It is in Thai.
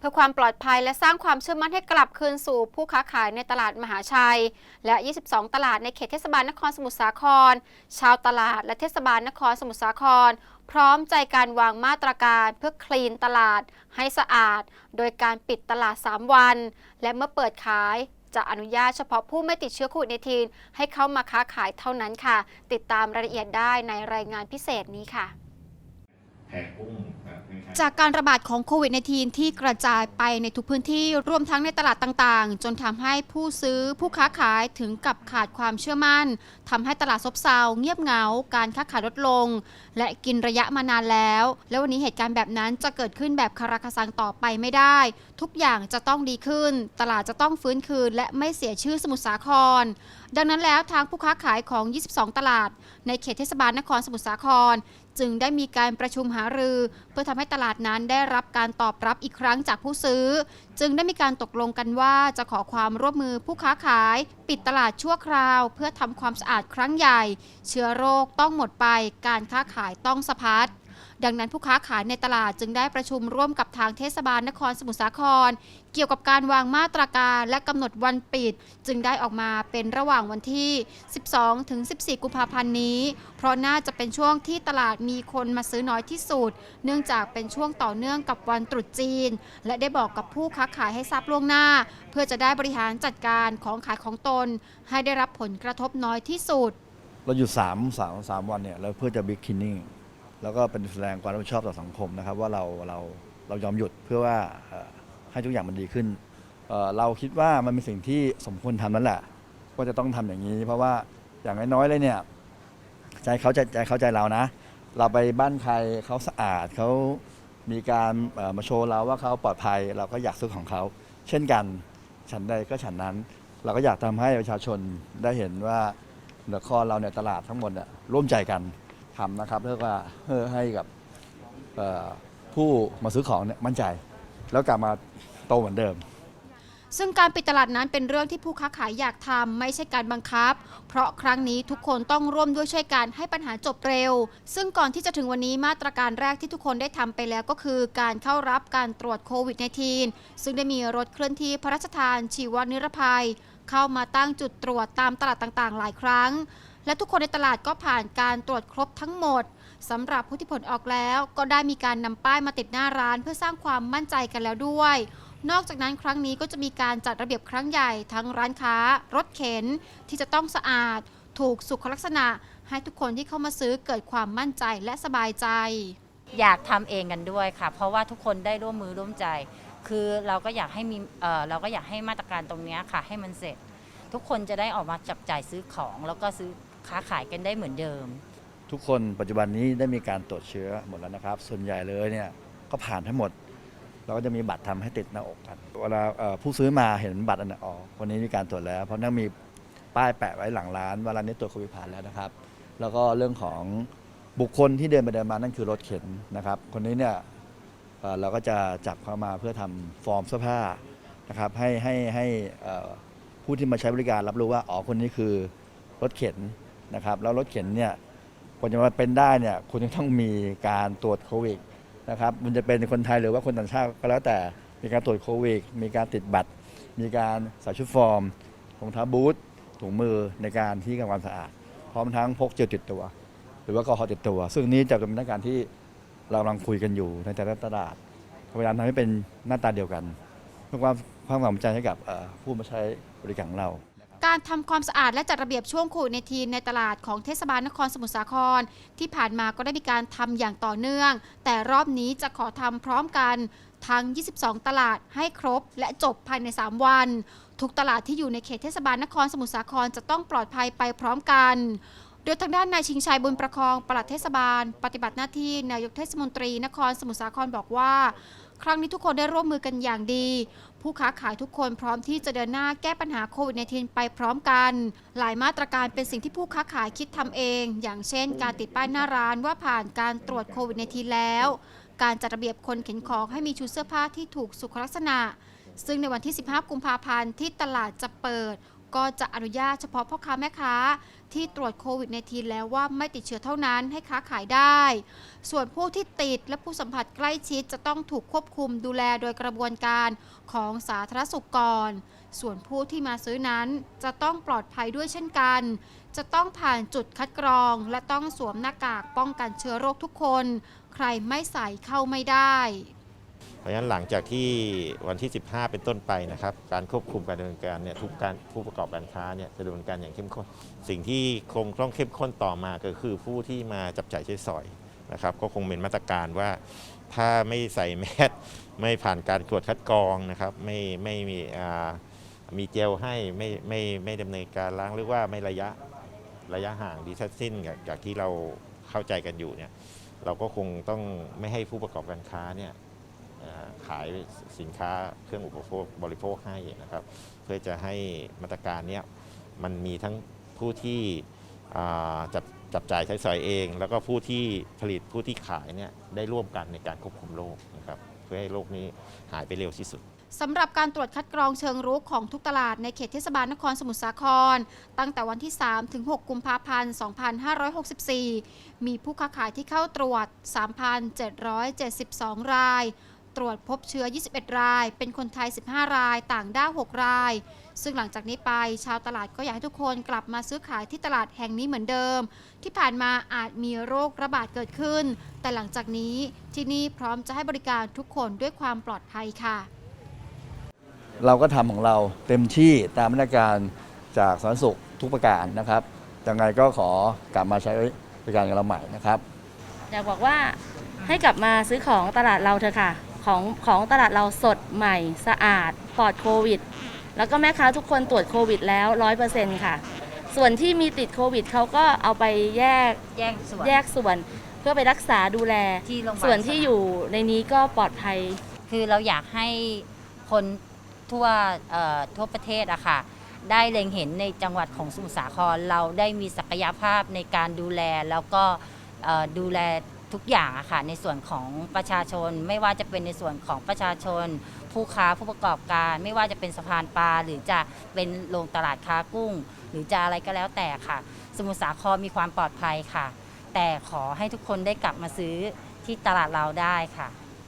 เพื่อความปลอดภัยและสร้างความเชื่อมั่นให้กลับคืนสู่ผู้ค้าขายในตลาดมหาชัย และ 22 ตลาดในเขตเทศบาลนครสมุทรสาคร ชาวตลาดและเทศบาลนครสมุทรสาคร พร้อมใจการวางมาตรการเพื่อคลีนตลาดให้สะอาด โดยการปิดตลาด 3 วัน และเมื่อเปิดขายจะอนุญาตเฉพาะผู้ไม่ติดเชื้อโควิด -19 ให้เข้ามาค้าขายเท่านั้นค่ะ ติดตามรายละเอียดได้ในรายงานพิเศษนี้ค่ะแพงกุ้ง จากการระบาดของโควิด -19 ที่กระจายไปในทุกพื้นที่รวมทั้งในตลาดต่างๆ จนทำให้ผู้ซื้อผู้ค้าขายถึงกับขาดความเชื่อมั่นทำให้ตลาดซบเซาเงียบเหงา การค้าขายลดลง และกินระยะมานานแล้ว แล้ววันนี้เหตุการณ์แบบนั้นจะเกิดขึ้นแบบคาราคาซังต่อไปไม่ได้ ทุกอย่างจะต้องดีขึ้น ตลาดจะต้องฟื้นคืน และไม่เสียชื่อสมุทรสาคร ดังนั้นแล้วทางผู้ค้าขายของ 22 ตลาด ในเขตเทศบาลนครสมุทรสาคร จึงได้มีการประชุมหารือ เพื่อทำให้ตลาดนั้นได้รับการตอบรับอีกครั้งจากผู้ซื้อ จึงได้มีการตกลงกันว่าจะขอความร่วมมือผู้ค้าขาย ปิดตลาดชั่วคราว เพื่อทำความสะอาดครั้งใหญ่ เชื้อโรคต้องหมดไป การค้าขายต้องสะพัด ดังนั้นผู้ค้าขายในตลาดจึงได้ประชุมร่วมกับทางเทศบาลนครสมุทรสาคร เกี่ยวกับการวางมาตรการและกำหนดวันปิด จึงได้ออกมาเป็นระหว่างวันที่ 12 ถึง 14 กุมภาพันธ์นี้ เพราะน่าจะเป็นช่วงที่ตลาดมีคนมาซื้อน้อยที่สุด เนื่องจากเป็นช่วงต่อเนื่องกับวันตรุษจีน และได้บอกกับผู้ค้าขายให้ทราบล่วงหน้า เพื่อจะได้บริหารจัดการของขายของตน ให้ได้รับผลกระทบน้อยที่สุด เราหยุดสามสามสามวันเนี่ยแล้วเพื่อจะบิ๊กคินนิ่ง แล้วก็เป็นแสดงความรับผิดชอบต่อสังคมนะครับ ว่าเราเราเรายอมหยุดเพื่อว่าให้ทุกอย่างมันดีขึ้นเเราคิดว่ามันเป็นสิ่งที่สมควรทำนั่นแหละว่าจะต้องทำอย่างนี้ เพราะว่าอย่างน้อยๆเลยเนี่ยใจเขาใจใจเขาใจเรานะ เราไปบ้านใครเขาสะอาดเขามีการมาโชว์เราว่าเขาปลอดภัย เราก็อยากซื้อของเขา เช่นกันฉันใดก็ฉันนั้น เราก็อยากทำให้ประชาชนได้เห็นว่านครเราเนี่ยตลาดทั้งหมดร่วมใจกัน ทำนะครับเพื่อว่าให้กับผู้มาซื้อของเนี่ยมั่นใจ แล้วกลับมาโตเหมือนเดิม ซึ่งการปิดตลาดนั้นเป็นเรื่องที่ผู้ค้าขายอยากทำไม่ใช่การบังคับ เพราะครั้งนี้ทุกคนต้องร่วมด้วยช่วยกันให้ปัญหาจบเร็ว ซึ่งก่อนที่จะถึงวันนี้มาตรการแรกที่ทุกคนได้ทำไปแล้วก็คือ การเข้ารับการตรวจโควิด -19 ซึ่งได้มีรถเคลื่อนที่พระราชทานชีวนิรภัย เข้ามาตั้งจุดตรวจตามตลาดต่างๆ หลายครั้ง และทุกคนในตลาดก็ผ่านการตรวจครบทั้งหมดสำหรับผู้ที่ผลออกแล้ว ก็ได้มีการนำป้ายมาติดหน้าร้านเพื่อสร้างความมั่นใจกันแล้วด้วย นอกจากนั้นครั้งนี้ก็จะมีการจัดระเบียบครั้งใหญ่ทั้งร้านค้า รถเข็นที่จะต้องสะอาด ถูกสุขลักษณะ ให้ทุกคนที่เข้ามาซื้อเกิดความมั่นใจและสบายใจ อยากทำเองกันด้วยค่ะ เพราะว่าทุกคนได้ร่วมมือร่วมใจ คือเราก็อยากให้มีเอ่อเราก็อยากให้มาตรการตรงเนี้ยค่ะ ให้มันเสร็จ ทุกคนจะได้ออกมาจับจ่ายซื้อของแล้วก็ซื้อ ค้าขายกันได้เหมือนเดิม ทุกคนปัจจุบันนี้ได้มีการตรวจเชื้อหมดแล้วนะครับ ส่วนใหญ่เลยเนี่ยก็ผ่านทั้งหมด เราก็จะมีบัตรทำให้ติดหน้าอกกัน เวลาผู้ซื้อมาเห็นบัตรอันนั้นอ๋อวันนี้มีการตรวจแล้ว เพราะนั่นมีป้ายแปะไว้หลังร้านว่าร้านนี้ตรวจโควิดผ่านแล้วนะครับ แล้วก็เรื่องของบุคคลที่เดินไปเดินมานั่นคือรถเข็นนะครับ คนนี้เนี่ยเราก็จะจับเข้ามาเพื่อทำฟอร์มเสื้อผ้านะครับให้ให้ให้ผู้ที่มาใช้บริการรับรู้ว่าอ๋อคนนี้คือรถเข็น นะครับแล้วรถเข็นเนี่ยคนจะมาเป็นได้เนี่ยคุณจะต้องมีการตรวจโควิดนะครับมันจะเป็นคนไทยหรือว่าคนต่างชาติก็แล้วแต่มีการตรวจโควิดมีการติดบัตร มีการใส่ชุดฟอร์มรองเท้าบูทถุงมือในการที่ทำความสะอาด พร้อมทั้งพกเจลติดตัว หรือว่าแอลกอฮอล์ติดตัว ซึ่งนี้จะเป็นมาตรการที่เรากำลังคุยกันอยู่ในแต่ละตลาดพยายามทำให้เป็นหน้าตาเดียวกันเพื่อความความสนใจให้กับผู้มาใช้บริการของเรา การทำความสะอาดและจัดระเบียบช่วงโควิดในทีในตลาดของเทศบาลนครสมุทรสาคร ที่ผ่านมาก็ได้มีการทำอย่างต่อเนื่อง แต่รอบนี้จะขอทำพร้อมกันทั้ง 22 ตลาดให้ครบและจบภายใน 3 วัน ทุกตลาดที่อยู่ในเขตเทศบาลนครสมุทรสาครจะต้องปลอดภัยไปพร้อมกันโดยทางด้านนายชิงชัยบุญประคองปลัดเทศบาล ปฏิบัติหน้าที่นายกเทศมนตรีนครสมุทรสาครบอกว่า ครั้งนี้ทุกคนได้ร่วมมือกันอย่างดี ผู้ค้าขายทุกคนพร้อมที่จะเดินหน้าแก้ปัญหาโควิด -19 ไปพร้อมกัน หลายมาตรการเป็นสิ่งที่ผู้ค้าขายคิดทำเอง อย่างเช่น การติดป้ายหน้าร้านว่าผ่านการตรวจโควิด -19 แล้ว การจัดระเบียบคนเข็นของให้มีชุดเสื้อผ้าที่ถูกสุขลักษณะ ซึ่งในวันที่ 15 กุมภาพันธ์ที่ตลาดจะเปิด ก็จะอนุญาตเฉพาะพ่อค้าแม่ค้า ที่ตรวจโควิด -19 แล้วว่าไม่ติดเชื้อเท่านั้นให้ค้าขายได้ ส่วนผู้ที่ติดและผู้สัมผัสใกล้ชิดจะต้องถูกควบคุมดูแลโดยกระบวนการของสาธารณสุขก่อน ส่วนผู้ที่มาซื้อนั้นจะต้องปลอดภัยด้วยเช่นกัน จะต้องผ่านจุดคัดกรอง และต้องสวมหน้ากากป้องกันเชื้อโรคทุกคน ใครไม่ใส่เข้าไม่ได้ เพราะฉะนั้นหลังจากที่วันที่ 15 เป็นต้นไปนะครับ การควบคุมการดำเนินการเนี่ยทุกการผู้ประกอบการค้าเนี่ยจะดำเนินการอย่างเข้มข้น สิ่งที่คงต้องเข้มข้นต่อมาก็คือผู้ที่มาจับจ่ายใช้สอยนะครับ ก็คงเป็นมาตรการว่าถ้าไม่ใส่แมสไม่ผ่านการตรวจคัดกรองนะครับไม่ไม่มีอ่ามีเจลให้ไม่ไม่ไม่ดำเนินการล้างหรือว่าไม่ระยะระยะห่างดีทัสซิ่นจากที่เราเข้าใจกันอยู่เนี่ยเราก็คงต้องไม่ให้ผู้ประกอบการค้าเนี่ย ขายสินค้าเครื่องอุปโภคบริโภคให้นะครับ เพื่อจะให้มาตรการนี้มันมีทั้งผู้ที่จับจับจ่ายใช้สอยเอง แล้วก็ผู้ที่ผลิตผู้ที่ขายเนี่ยได้ร่วมกันในการควบคุมโรคนะครับเพื่อให้โรคนี้หายไปเร็วที่สุดสำหรับการตรวจคัดกรองเชิงรุกของทุกตลาดในเขตเทศบาลนครสมุทรสาคร ตั้งแต่วันที่ 3 ถึง 6 กุมภาพันธ์ 2564 มีผู้ค้าขายที่เข้าตรวจ 3,772 ราย ตรวจพบเชื้อ 21 ราย เป็นคนไทย 15 ราย ต่างด้าว 6 ราย ซึ่งหลังจากนี้ไป ชาวตลาดก็อยากให้ทุกคนกลับมาซื้อขายที่ตลาดแห่งนี้เหมือนเดิม ที่ผ่านมาอาจมีโรคระบาดเกิดขึ้น แต่หลังจากนี้ที่นี่พร้อมจะให้บริการทุกคนด้วยความปลอดภัยค่ะ เราก็ทำของเราเต็มที่ตามมาตรการจากสาธารณสุขทุกประการนะครับยังไงก็ขอกลับมาใช้บริการกับเราใหม่นะครับ อยากบอกว่าให้กลับมาซื้อของตลาดเราเถอะค่ะ ของของตลาดเราสดใหม่สะอาดปลอดโควิด แล้วก็แม่ค้าทุกคนตรวจโควิดแล้วร้อยเปอร์เซ็นต์ค่ะ ส่วนที่มีติดโควิดเขาก็เอาไปแยกแยกส่วน แยกส่วนเพื่อไปรักษาดูแล ที่โรงพยาบาลส่วนที่อยู่ในนี้ก็ปลอดภัย คือเราอยากให้คนทั่วเอ่อทั่วประเทศอะค่ะ ได้เล็งเห็นในจังหวัดของสมุทรสาครเราได้มีศักยภาพในการดูแลแล้วก็เอ่อดูแล ทุกอย่างอะค่ะในส่วนของประชาชน ไม่ว่าจะเป็นในส่วนของประชาชน ผู้ค้าผู้ประกอบการ ไม่ว่าจะเป็นสะพานปลาหรือจะเป็นโรงตลาดค้ากุ้ง หรือจะอะไรก็แล้วแต่ค่ะ สมุทรสาครมีความปลอดภัยค่ะ แต่ขอให้ทุกคนได้กลับมาซื้อที่ตลาดเราได้ค่ะ